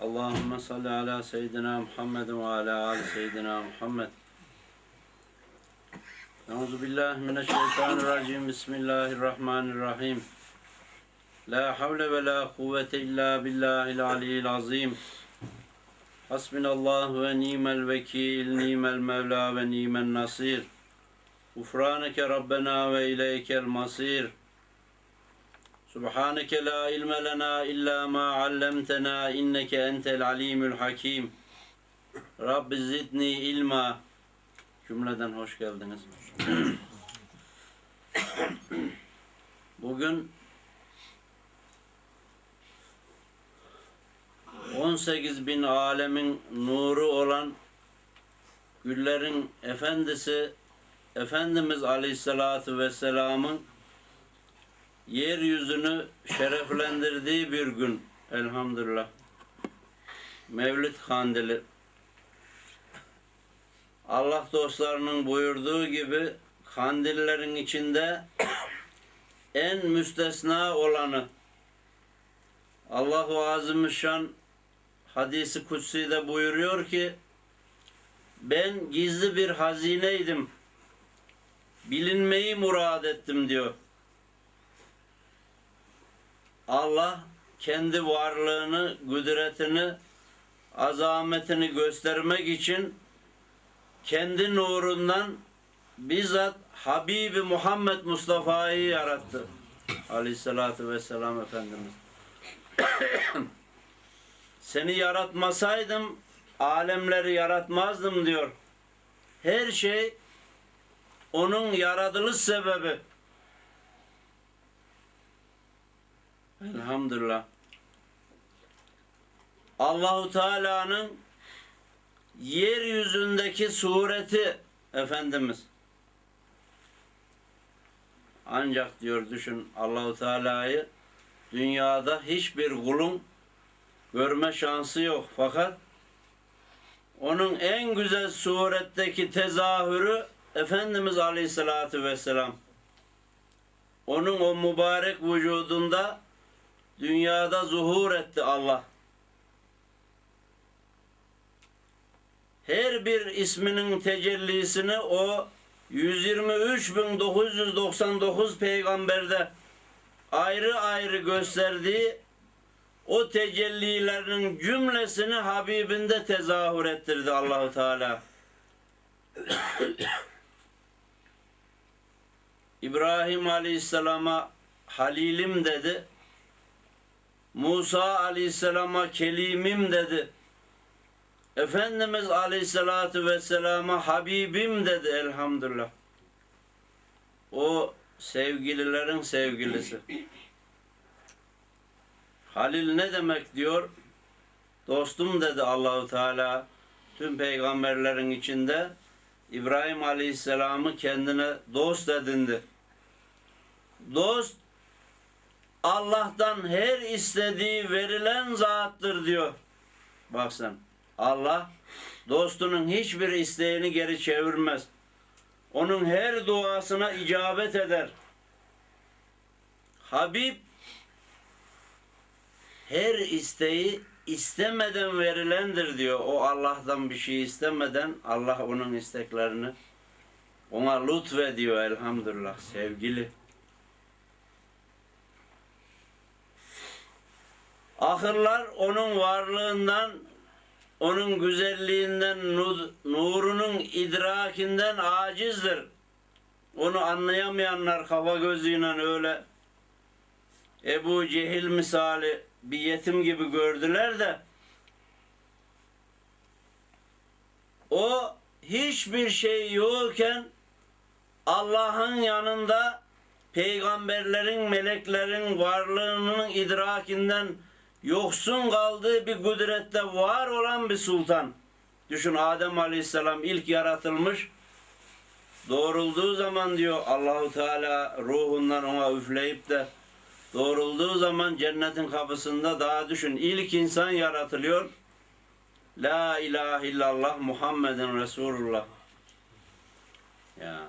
Allahümme salli ala seyyidina Muhammed ve ala ali seyyidina Muhammed. Euzu billahi mineşşeytanirracim. Bismillahirrahmanirrahim. La havle ve la kuvvete illa billahil aliyyil azim. Hasbinallahu ve ni'mel vekil, ni'mel mevla ve ni'men nasir. Gufraneke Rabbena ve ileykel masir. Subhaneke la ilme lena illa ma allamtena inneke entel alimul hakim. Rabbi zidni ilma. Cümleden hoş geldiniz. Bugün 18 bin alemin nuru olan güllerin efendisi Efendimiz Aleyhisselatü Vesselam'ın yeryüzünü şereflendirdiği bir gün elhamdülillah. Mevlid kandili. Allah dostlarının buyurduğu gibi kandillerin içinde en müstesna olanı Allahu Azimüşşan hadisi kutsi'de buyuruyor ki ben gizli bir hazineydim. Bilinmeyi murad ettim diyor. Allah kendi varlığını, kudretini, azametini göstermek için kendi nurundan bizzat Habibi Muhammed Mustafa'yı yarattı. Aleyhissalatü vesselam Efendimiz. Seni yaratmasaydım alemleri yaratmazdım diyor. Her şey onun yaratılış sebebi. Elhamdülillah. Allahu Teala'nın yeryüzündeki sureti Efendimiz. Ancak diyor düşün Allahu Teala'yı dünyada hiçbir kulun görme şansı yok. Fakat onun en güzel suretteki tezahürü Efendimiz Aleyhisselatü Vesselam. Onun o mübarek vücudunda dünyada zuhur etti Allah. Her bir isminin tecellisini o 123.999 peygamberde ayrı ayrı gösterdiği o tecellilerinin cümlesini Habibinde tezahür ettirdi Allahu Teala. İbrahim Aleyhisselam'a Halilim dedi. Musa Aleyhisselam'a Kelimim dedi. Efendimiz Aleyhisselatü Vesselam'a Habibim dedi elhamdülillah. O sevgililerin sevgilisi. Halil ne demek diyor? Dostum dedi Allahu Teala tüm peygamberlerin içinde İbrahim Aleyhisselam'ı kendine dost edindi. Dost Allah'tan her istediği verilen zattır diyor. Bak sen. Allah dostunun hiçbir isteğini geri çevirmez. Onun her duasına icabet eder. Habib her isteği istemeden verilendir diyor. O Allah'tan bir şey istemeden Allah onun isteklerini ona lütfediyor elhamdülillah sevgili. Ahırlar onun varlığından, onun güzelliğinden, nu- nurunun idrakinden acizdir. Onu anlayamayanlar kafa gözüyle öyle Ebu Cehil misali bir yetim gibi gördüler de o hiçbir şey yokken Allah'ın yanında peygamberlerin, meleklerin varlığının idrakinden yoksun kaldığı bir kudrette var olan bir sultan. Düşün Adem Aleyhisselam ilk yaratılmış. Doğrulduğu zaman diyor Allahu Teala ruhundan ona üfleyip de doğrulduğu zaman cennetin kapısında daha düşün ilk insan yaratılıyor. La ilahe illallah Muhammeden Resulullah. Ya.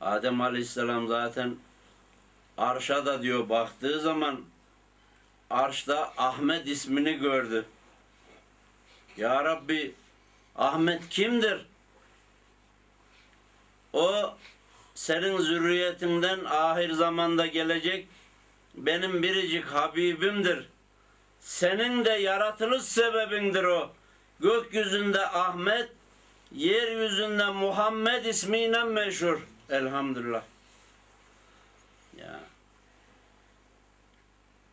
Adem Aleyhisselam zaten arşa da diyor baktığı zaman arşta Ahmet ismini gördü. Ya Rabbi Ahmet kimdir? O senin zürriyetinden ahir zamanda gelecek benim biricik Habibimdir. Senin de yaratılış sebebindir o. Gökyüzünde Ahmet, yeryüzünde Muhammed ismiyle meşhur. Elhamdülillah. Ya.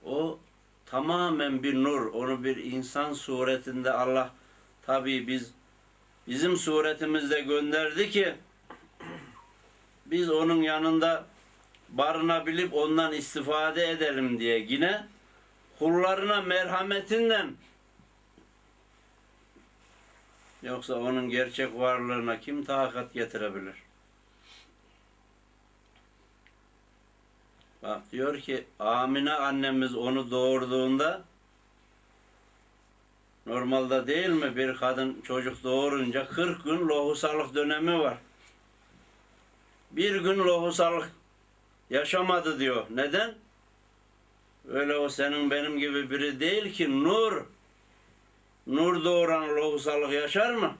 O tamamen bir nur. Onu bir insan suretinde Allah tabii biz bizim suretimizde gönderdi ki biz onun yanında barınabilip ondan istifade edelim diye yine kullarına merhametinden yoksa onun gerçek varlığına kim takat getirebilir? Bak diyor ki Amine annemiz onu doğurduğunda normalde değil mi bir kadın çocuk doğurunca 40 gün lohusalık dönemi var. Bir gün lohusalık yaşamadı diyor. Neden? Öyle o senin benim gibi biri değil ki nur. Nur doğuran lohusalık yaşar mı?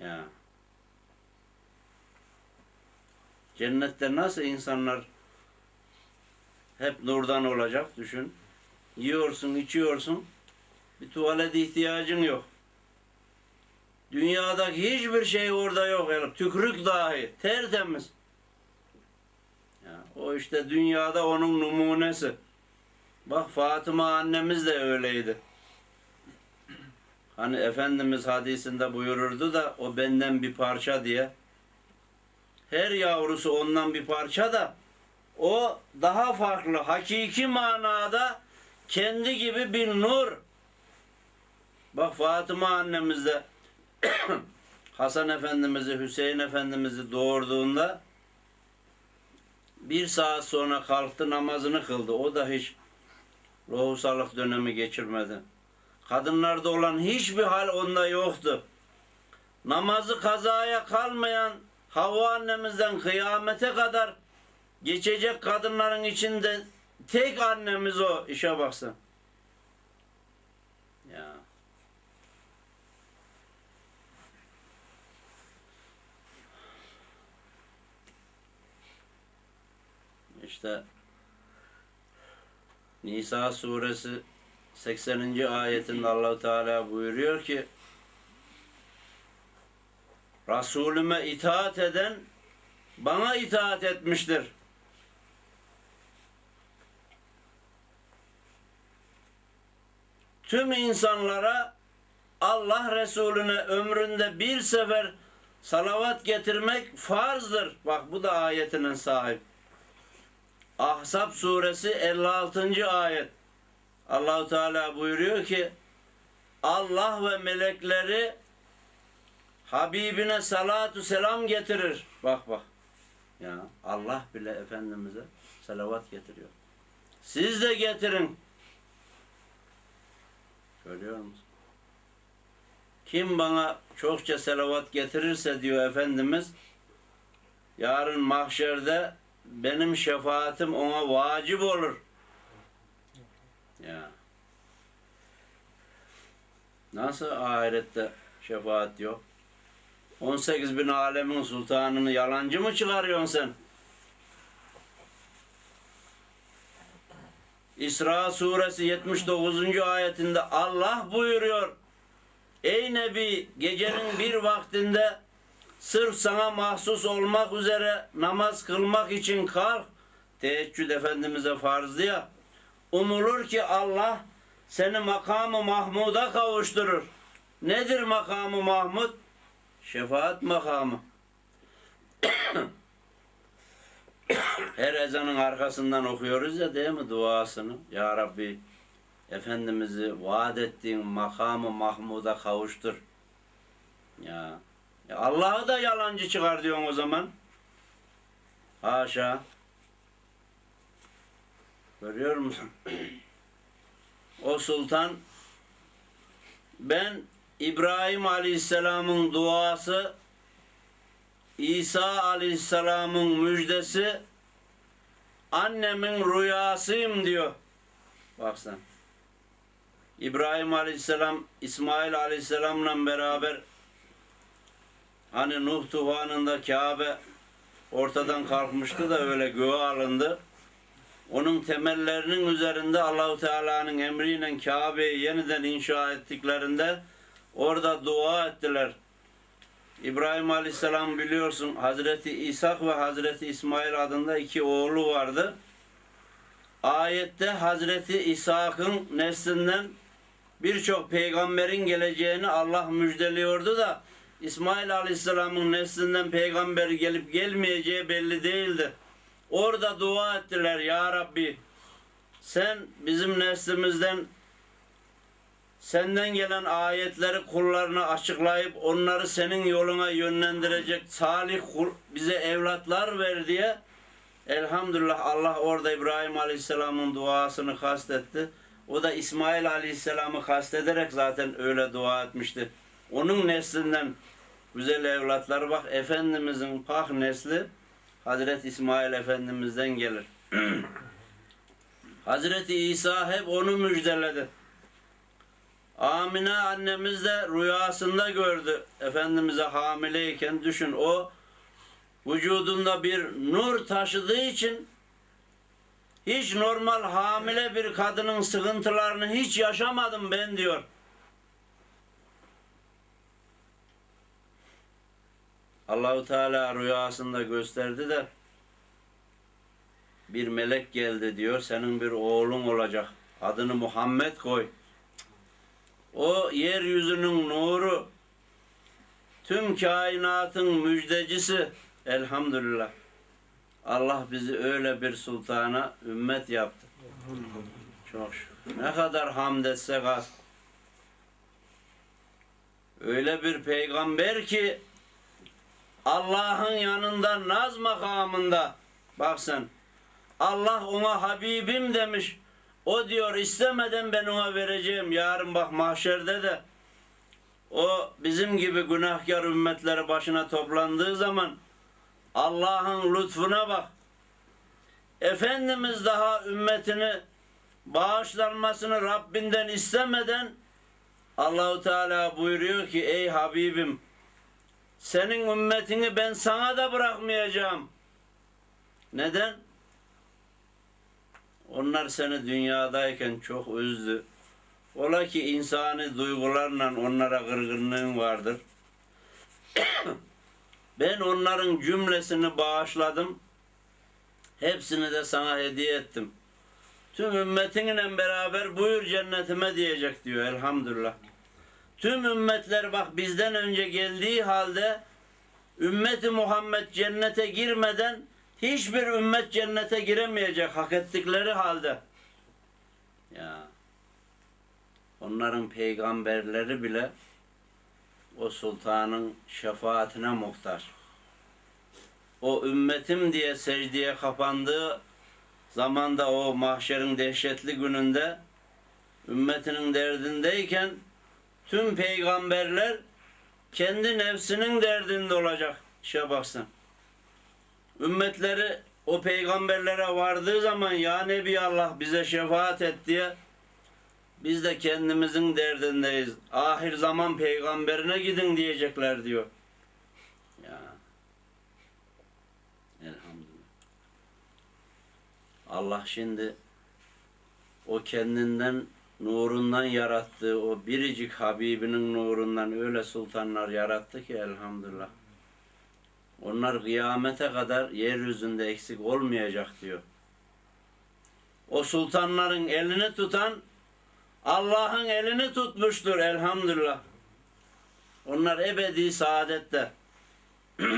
Ya. Cennette nasıl insanlar hep nurdan olacak düşün. Yiyorsun, içiyorsun. Bir tuvalet ihtiyacın yok. Dünyadaki hiçbir şey orada yok. Yani tükrük dahi tertemiz. Ya, o işte dünyada onun numunesi. Bak Fatıma annemiz de öyleydi. Hani Efendimiz hadisinde buyururdu da o benden bir parça diye. Her yavrusu ondan bir parça da o daha farklı, hakiki manada kendi gibi bir nur. Bak Fatıma annemiz de Hasan Efendimiz'i, Hüseyin Efendimiz'i doğurduğunda bir saat sonra kalktı namazını kıldı. O da hiç lohusalık dönemi geçirmedi. Kadınlarda olan hiçbir hal onda yoktu. Namazı kazaya kalmayan Havva annemizden kıyamete kadar geçecek kadınların içinde tek annemiz o. İşe baksın. Ya. İşte Nisa suresi 80. ayetinde Allahu Teala buyuruyor ki Resulüme itaat eden bana itaat etmiştir. Tüm insanlara Allah Resulüne ömründe bir sefer salavat getirmek farzdır. Bak bu da ayetinin sahip. Ahzab suresi 56. ayet. Allahu Teala buyuruyor ki Allah ve melekleri Habibine salatu selam getirir. Bak bak. Ya Allah bile Efendimiz'e salavat getiriyor. Siz de getirin. Görüyor musun? Kim bana çokça selavat getirirse diyor Efendimiz yarın mahşerde benim şefaatim ona vacip olur. Ya. Nasıl ahirette şefaat yok? 18 bin alemin sultanını yalancı mı çıkarıyorsun sen? İsra suresi 79. ayetinde Allah buyuruyor. Ey Nebi gecenin bir vaktinde sırf sana mahsus olmak üzere namaz kılmak için kalk. Teheccüd Efendimiz'e farzdı ya. Umulur ki Allah seni makamı Mahmud'a kavuşturur. Nedir makamı Mahmud? Şefaat makamı. Her ezanın arkasından okuyoruz ya değil mi duasını? Ya Rabbi Efendimiz'i vaat ettiğin makamı Mahmud'a kavuştur. Ya, ya Allah'ı da yalancı çıkar diyorsun o zaman. Haşa. Görüyor musun? o sultan ben İbrahim Aleyhisselam'ın duası İsa Aleyhisselam'ın müjdesi annemin rüyasıyım diyor. Bak sen. İbrahim Aleyhisselam İsmail Aleyhisselam'la beraber hani Nuh tufanında Kabe ortadan kalkmıştı da öyle göğe alındı. Onun temellerinin üzerinde Allahu Teala'nın emriyle Kabe'yi yeniden inşa ettiklerinde orada dua ettiler. İbrahim Aleyhisselam biliyorsun Hazreti İshak ve Hazreti İsmail adında iki oğlu vardı. Ayette Hazreti İshak'ın neslinden birçok peygamberin geleceğini Allah müjdeliyordu da İsmail Aleyhisselam'ın neslinden peygamber gelip gelmeyeceği belli değildi. Orada dua ettiler ya Rabbi sen bizim neslimizden senden gelen ayetleri kullarına açıklayıp onları senin yoluna yönlendirecek salih bize evlatlar ver diye elhamdülillah Allah orada İbrahim Aleyhisselam'ın duasını kastetti. O da İsmail Aleyhisselam'ı kastederek zaten öyle dua etmişti. Onun neslinden güzel evlatlar bak Efendimizin pak nesli Hazreti İsmail Efendimiz'den gelir. Hazreti İsa hep onu müjdeledi. Amine annemiz de rüyasında gördü Efendimiz'e hamileyken düşün o vücudunda bir nur taşıdığı için hiç normal hamile bir kadının sıkıntılarını hiç yaşamadım ben diyor. Allahu Teala rüyasında gösterdi de bir melek geldi diyor. Senin bir oğlun olacak. Adını Muhammed koy. O yeryüzünün nuru, tüm kainatın müjdecisi. Elhamdülillah. Allah bizi öyle bir sultana ümmet yaptı. Çok şükür. Ne kadar hamd etsek az. Öyle bir peygamber ki Allah'ın yanında naz makamında bak sen Allah ona Habibim demiş. O diyor istemeden ben ona vereceğim. Yarın bak mahşerde de o bizim gibi günahkar ümmetleri başına toplandığı zaman Allah'ın lütfuna bak. Efendimiz daha ümmetini bağışlanmasını Rabbinden istemeden Allahu Teala buyuruyor ki ey Habibim senin ümmetini ben sana da bırakmayacağım. Neden? Onlar seni dünyadayken çok üzdü. Ola ki insani duygularla onlara kırgınlığın vardır. ben onların cümlesini bağışladım. Hepsini de sana hediye ettim. Tüm ümmetinle beraber buyur cennetime diyecek diyor elhamdülillah. Tüm ümmetler bak bizden önce geldiği halde ümmeti Muhammed cennete girmeden hiçbir ümmet cennete giremeyecek hak ettikleri halde. Ya onların peygamberleri bile o sultanın şefaatine muhtaç. O ümmetim diye secdeye kapandığı zamanda o mahşerin dehşetli gününde ümmetinin derdindeyken tüm peygamberler kendi nefsinin derdinde olacak. İşe baksın. Ümmetleri o peygamberlere vardığı zaman ya Nebi Allah bize şefaat et diye biz de kendimizin derdindeyiz. Ahir zaman peygamberine gidin diyecekler diyor. Ya. Elhamdülillah. Allah şimdi o kendinden nurundan yarattığı o biricik Habibinin nurundan öyle sultanlar yarattı ki elhamdülillah. Onlar kıyamete kadar yeryüzünde eksik olmayacak diyor. O sultanların elini tutan Allah'ın elini tutmuştur elhamdülillah. Onlar ebedi saadette.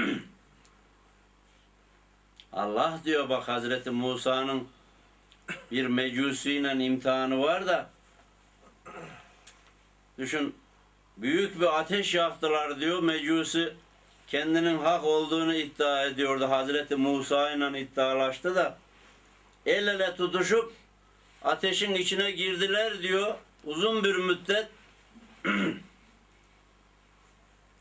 Allah diyor bak Hazreti Musa'nın bir mecusiyle imtihanı var da düşün büyük bir ateş yaktılar diyor mecusi kendinin hak olduğunu iddia ediyordu Hazreti Musa ile iddialaştı da el ele tutuşup ateşin içine girdiler diyor uzun bir müddet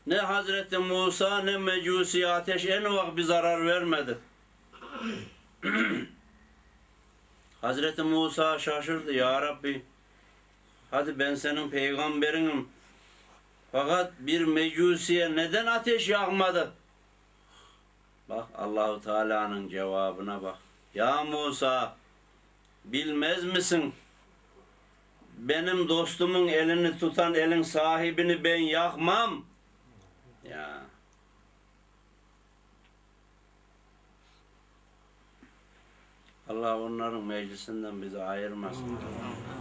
ne Hazreti Musa ne Mecusi ateş en ufak bir zarar vermedi. Hazreti Musa şaşırdı. Ya Rabbi hadi ben senin peygamberinim. Fakat bir mecusiye neden ateş yakmadı? Bak Allahu Teala'nın cevabına bak. Ya Musa bilmez misin? Benim dostumun elini tutan elin sahibini ben yakmam. Ya. Allah onların meclisinden bizi ayırmasın.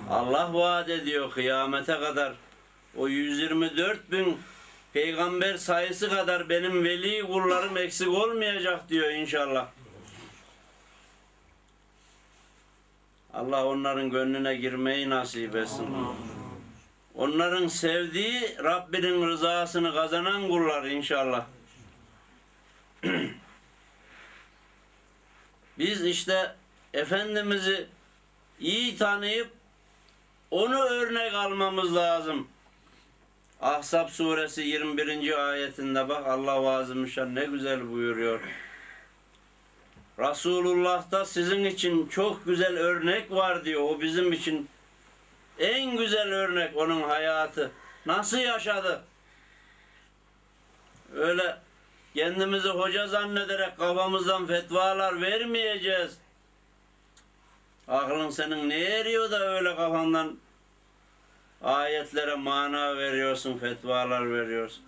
Allah vaat ediyor kıyamete kadar o 124 bin peygamber sayısı kadar benim veli kullarım eksik olmayacak diyor inşallah. Allah onların gönlüne girmeyi nasip etsin. Onların sevdiği Rabbinin rızasını kazanan kullar inşallah. Biz işte Efendimiz'i iyi tanıyıp onu örnek almamız lazım. Ahzab suresi 21. ayetinde bak Allah vazımışan ne güzel buyuruyor. Resulullah'ta sizin için çok güzel örnek var diyor. O bizim için en güzel örnek onun hayatı. Nasıl yaşadı? Öyle kendimizi hoca zannederek kafamızdan fetvalar vermeyeceğiz. Aklın senin ne eriyor da öyle kafandan ayetlere mana veriyorsun, fetvalar veriyorsun.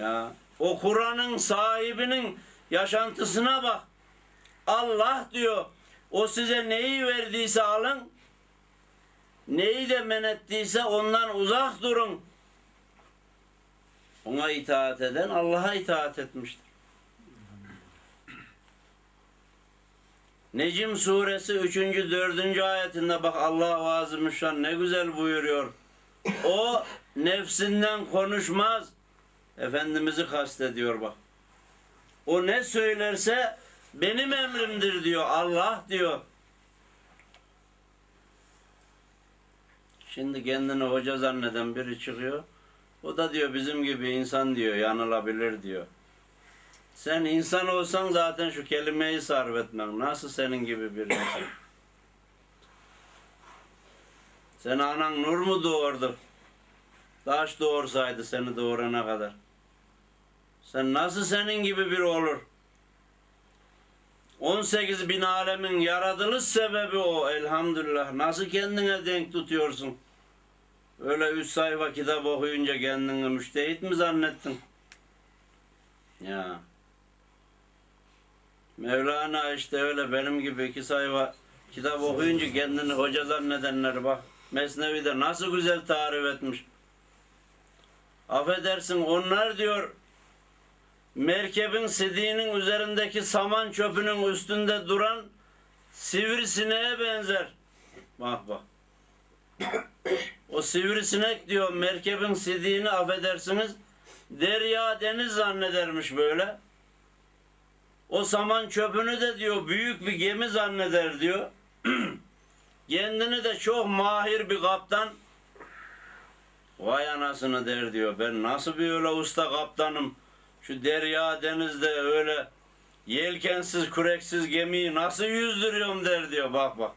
Ya o Kur'an'ın sahibinin yaşantısına bak. Allah diyor o size neyi verdiyse alın. Neyi de men ettiyse ondan uzak durun. Ona itaat eden Allah'a itaat etmiştir. Necim suresi 3. 4. ayetinde bak Allah azimüşşan ne güzel buyuruyor. O nefsinden konuşmaz. Efendimiz'i kastediyor bak. O ne söylerse benim emrimdir diyor. Allah diyor. Şimdi kendini hoca zanneden biri çıkıyor. O da diyor bizim gibi insan diyor. Yanılabilir diyor. Sen insan olsan zaten şu kelimeyi sarf etmen. Nasıl senin gibi bir insan? Sen anan nur mu doğurdu? Taş doğursaydı seni doğurana kadar. Sen nasıl senin gibi biri olur? 18 bin alemin yaratılış sebebi o elhamdülillah. Nasıl kendine denk tutuyorsun? Öyle üç sayfa kitap okuyunca kendini müştehit mi zannettin? Ya. Mevlana işte öyle benim gibi iki sayfa kitap okuyunca kendini hoca zannedenler bak. Mesnevi'de nasıl güzel tarif etmiş. Affedersin onlar diyor merkebin sidiğinin üzerindeki saman çöpünün üstünde duran sivrisineğe benzer. Bak bak. O sivrisinek diyor merkebin sidiğini affedersiniz derya deniz zannedermiş böyle. O saman çöpünü de diyor büyük bir gemi zanneder diyor. Kendini de çok mahir bir kaptan vay anasını der diyor. Ben nasıl bir öyle usta kaptanım. Şu derya denizde öyle yelkensiz küreksiz gemiyi nasıl yüzdürüyorum der diyor. Bak bak.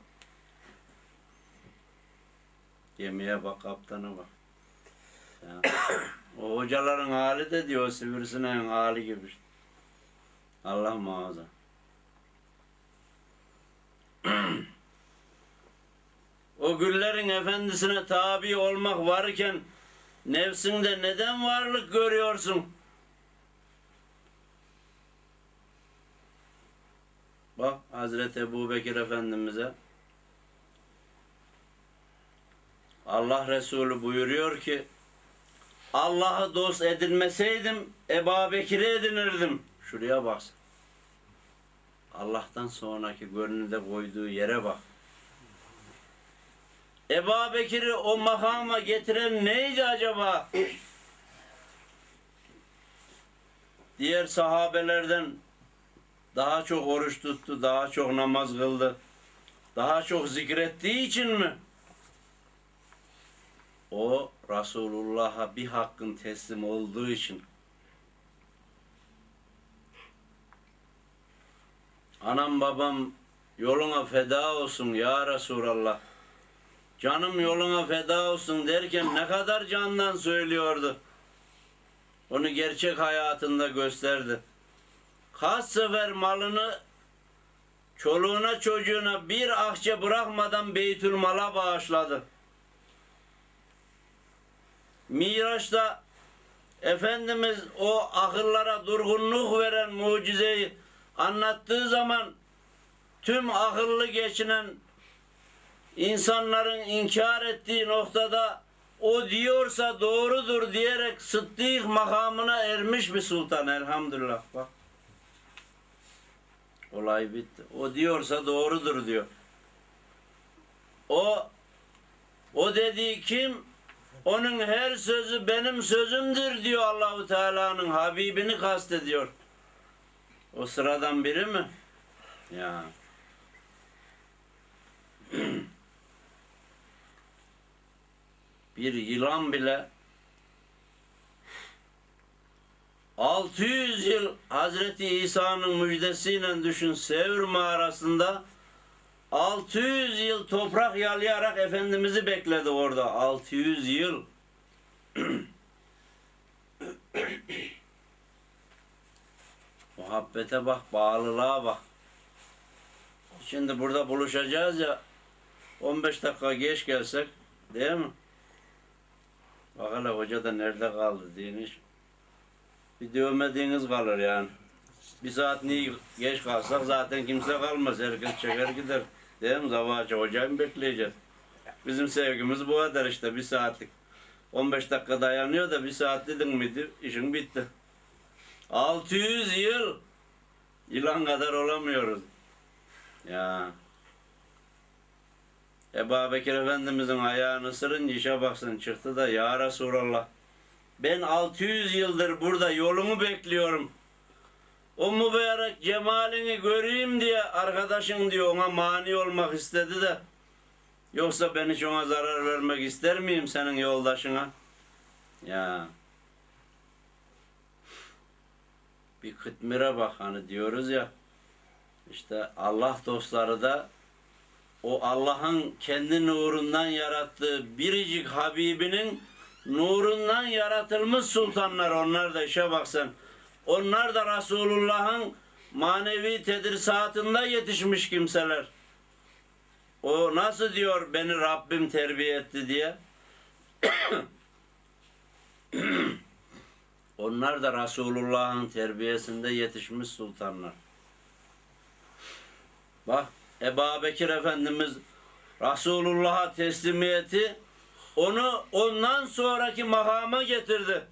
Gemiye bak kaptana bak. Ya. o hocaların hali de diyor sivrisineğin hali gibi. işte. Allah muhafaza. o güllerin efendisine tabi olmak varken nefsinde neden varlık görüyorsun? Bak Hazreti Ebu Bekir Efendimiz'e Allah Resulü buyuruyor ki Allah'ı dost edinmeseydim Ebu Bekir'i edinirdim. Şuraya bak. Allah'tan sonraki gönlünde koyduğu yere bak. Ebu Bekir'i o makama getiren neydi acaba? Diğer sahabelerden daha çok oruç tuttu, daha çok namaz kıldı, daha çok zikrettiği için mi? O Resulullah'a bir hakkın teslim olduğu için. Anam babam yoluna feda olsun ya Resulallah. Canım yoluna feda olsun derken ne kadar candan söylüyordu. Onu gerçek hayatında gösterdi. Kaç sefer malını çoluğuna çocuğuna bir akçe bırakmadan Beytülmal'a bağışladı. Miraç'ta Efendimiz o akıllara durgunluk veren mucizeyi anlattığı zaman tüm akıllı geçinen insanların inkar ettiği noktada o diyorsa doğrudur diyerek sıddık makamına ermiş bir sultan elhamdülillah bak. Olay bitti. O diyorsa doğrudur diyor. O o dediği kim? Onun her sözü benim sözümdür diyor Allahu Teala'nın Habibini kastediyor. O sıradan biri mi? Ya. bir yılan bile 600 yıl Hazreti İsa'nın müjdesiyle düşün Sevr mağarasında 600 yıl toprak yalayarak Efendimiz'i bekledi orada. 600 yıl. Muhabbete bak, bağlılığa bak. Şimdi burada buluşacağız ya 15 dakika geç gelsek değil mi? Bak hele hoca da nerede kaldı diymiş. Bir dövmediğiniz kalır yani. Bir saat niye geç kalsak zaten kimse kalmaz. Herkes çeker gider. Değil mi? Zavaca hocayı mı bekleyeceğiz? Bizim sevgimiz bu kadar işte bir saatlik. 15 dakika dayanıyor da bir saat dedin miydi işin bitti. 600 yıl yılan kadar olamıyoruz. Ya. Ebu Bekir Efendimizin ayağını ısırınca işe baksın çıktı da ya Resulallah ben 600 yıldır burada yolumu bekliyorum. O mübarek cemalini göreyim diye arkadaşın diyor ona mani olmak istedi de yoksa ben hiç ona zarar vermek ister miyim senin yoldaşına? Ya bir kıtmire bak hani diyoruz ya işte Allah dostları da o Allah'ın kendi nurundan yarattığı biricik Habibinin nurundan yaratılmış sultanlar onlar da işe baksan. Onlar da Resulullah'ın manevi tedrisatında yetişmiş kimseler. O nasıl diyor beni Rabbim terbiye etti diye. Onlar da Resulullah'ın terbiyesinde yetişmiş sultanlar. Bak Ebu Bekir Efendimiz Resulullah'a teslimiyeti onu ondan sonraki makama getirdi.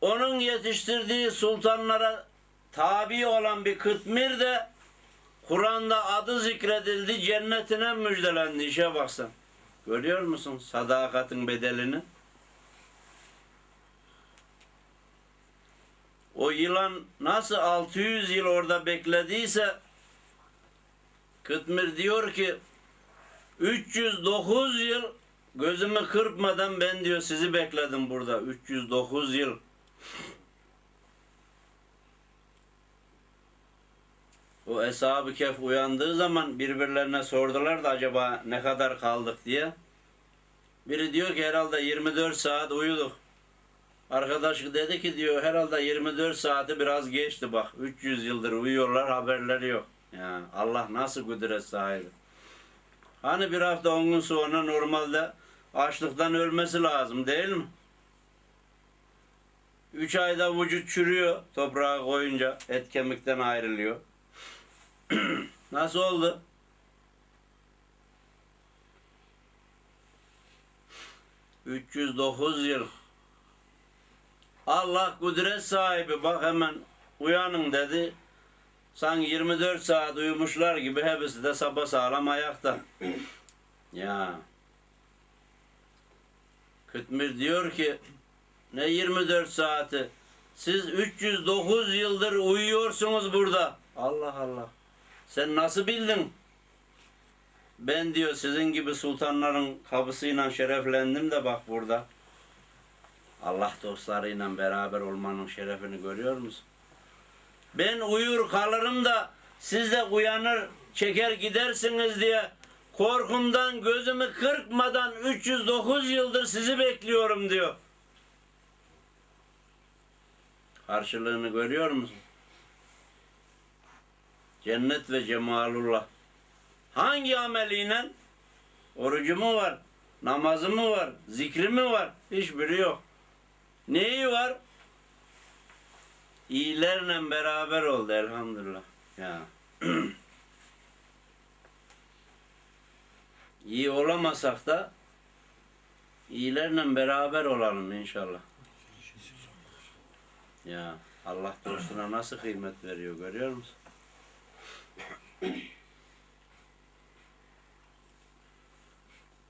Onun yetiştirdiği sultanlara tabi olan bir Kıtmir de Kur'an'da adı zikredildi, cennetine müjdelendi. İşe baksan. Görüyor musun sadakatin bedelini? O yılan nasıl 600 yıl orada beklediyse Kıtmir diyor ki 309 yıl gözümü kırpmadan ben diyor sizi bekledim burada. 309 yıl. O Eshab-ı Kehf uyandığı zaman birbirlerine sordular da acaba ne kadar kaldık diye. Biri diyor ki herhalde 24 saat uyuduk. Arkadaş dedi ki diyor herhalde 24 saati biraz geçti bak. 300 yıldır uyuyorlar haberleri yok. Ya Allah nasıl kudret sahibi. Hani bir hafta 10 gün sonra normalde açlıktan ölmesi lazım değil mi? 3 ayda vücut çürüyor toprağa koyunca et kemikten ayrılıyor. Nasıl oldu? ...309 yıl. Allah kudret sahibi bak hemen uyanın dedi. Sanki 24 saat uyumuşlar gibi hepsi de sabah sağlam ayakta. ya. Kıtmir diyor ki ne 24 saati? Siz 309 yıldır uyuyorsunuz burada. Allah Allah. Sen nasıl bildin? Ben diyor sizin gibi sultanların kapısıyla şereflendim de bak burada. Allah dostlarıyla beraber olmanın şerefini görüyor musun? ben uyur kalırım da siz de uyanır çeker gidersiniz diye korkumdan gözümü kırpmadan 309 yıldır sizi bekliyorum diyor. Karşılığını görüyor musun? Cennet ve cemalullah. Hangi ameliyle? Orucu mu var? Namazı mı var? Zikri mi var? Hiçbiri yok. Neyi var? İyilerle beraber oldu elhamdülillah. Ya. İyi olamasak da iyilerle beraber olalım inşallah. Ya Allah dostuna nasıl kıymet veriyor görüyor musun?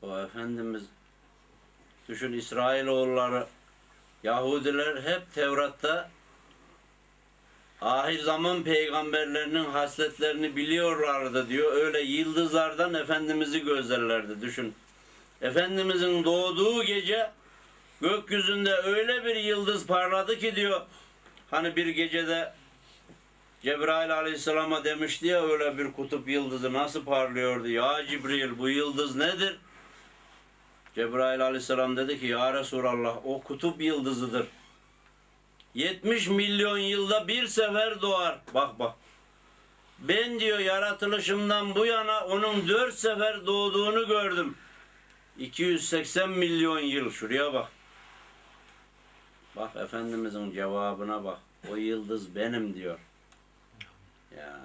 O Efendimiz düşün İsrailoğulları Yahudiler hep Tevrat'ta ahir zaman peygamberlerinin hasletlerini biliyorlardı diyor. Öyle yıldızlardan Efendimiz'i gözlerlerdi düşün. Efendimizin doğduğu gece gökyüzünde öyle bir yıldız parladı ki diyor. Hani bir gecede Cebrail aleyhisselama demişti ya öyle bir kutup yıldızı nasıl parlıyordu? Ya Cibril bu yıldız nedir? Cebrail aleyhisselam dedi ki ya Resulallah o kutup yıldızıdır. 70 milyon yılda bir sefer doğar. Bak bak. Ben diyor yaratılışımdan bu yana onun dört sefer doğduğunu gördüm. 280 milyon yıl şuraya bak. Bak Efendimizin cevabına bak. O yıldız benim diyor. Ya.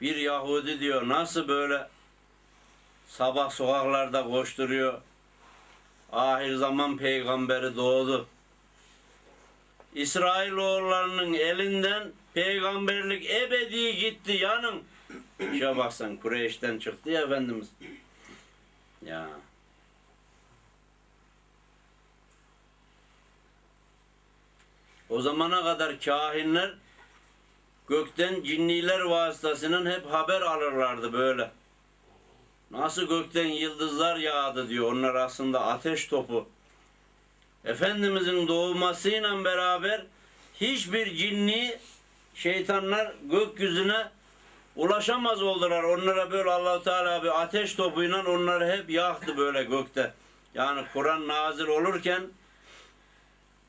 Bir Yahudi diyor nasıl böyle sabah sokaklarda koşturuyor. Ahir zaman peygamberi doğdu. İsrailoğullarının elinden peygamberlik ebedi gitti yanım. İşe baksan Kureyş'ten çıktı ya Efendimiz. Ya. O zamana kadar kahinler gökten cinniler vasıtasıyla hep haber alırlardı böyle. Nasıl gökten yıldızlar yağdı diyor. Onlar aslında ateş topu. Efendimizin doğmasıyla beraber hiçbir cinni şeytanlar gökyüzüne ulaşamaz oldular. Onlara böyle Allahu Teala bir ateş topuyla onları hep yaktı böyle gökte. Yani Kur'an nazil olurken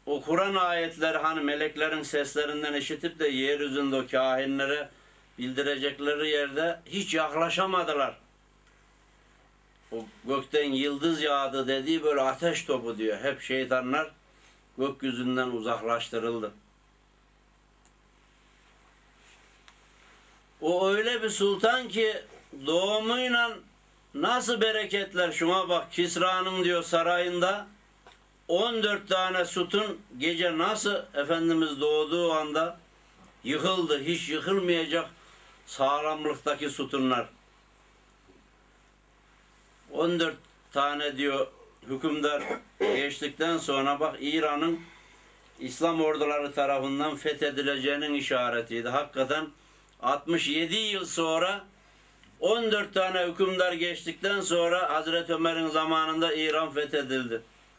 o Kur'an ayetleri hani meleklerin seslerinden işitip de yeryüzünde o kahinlere bildirecekleri yerde hiç yaklaşamadılar. O gökten yıldız yağdı dediği böyle ateş topu diyor. Hep şeytanlar gökyüzünden uzaklaştırıldı. O öyle bir sultan ki doğumuyla nasıl bereketler şuna bak Kisra'nın diyor sarayında 14 tane sütun gece nasıl Efendimiz doğduğu anda yıkıldı. Hiç yıkılmayacak sağlamlıktaki sütunlar. 14 tane diyor hükümdar geçtikten sonra bak İran'ın İslam orduları tarafından fethedileceğinin işaretiydi. Hakikaten 67 yıl sonra 14 tane hükümdar geçtikten sonra Hazreti Ömer'in zamanında İran fethedildi.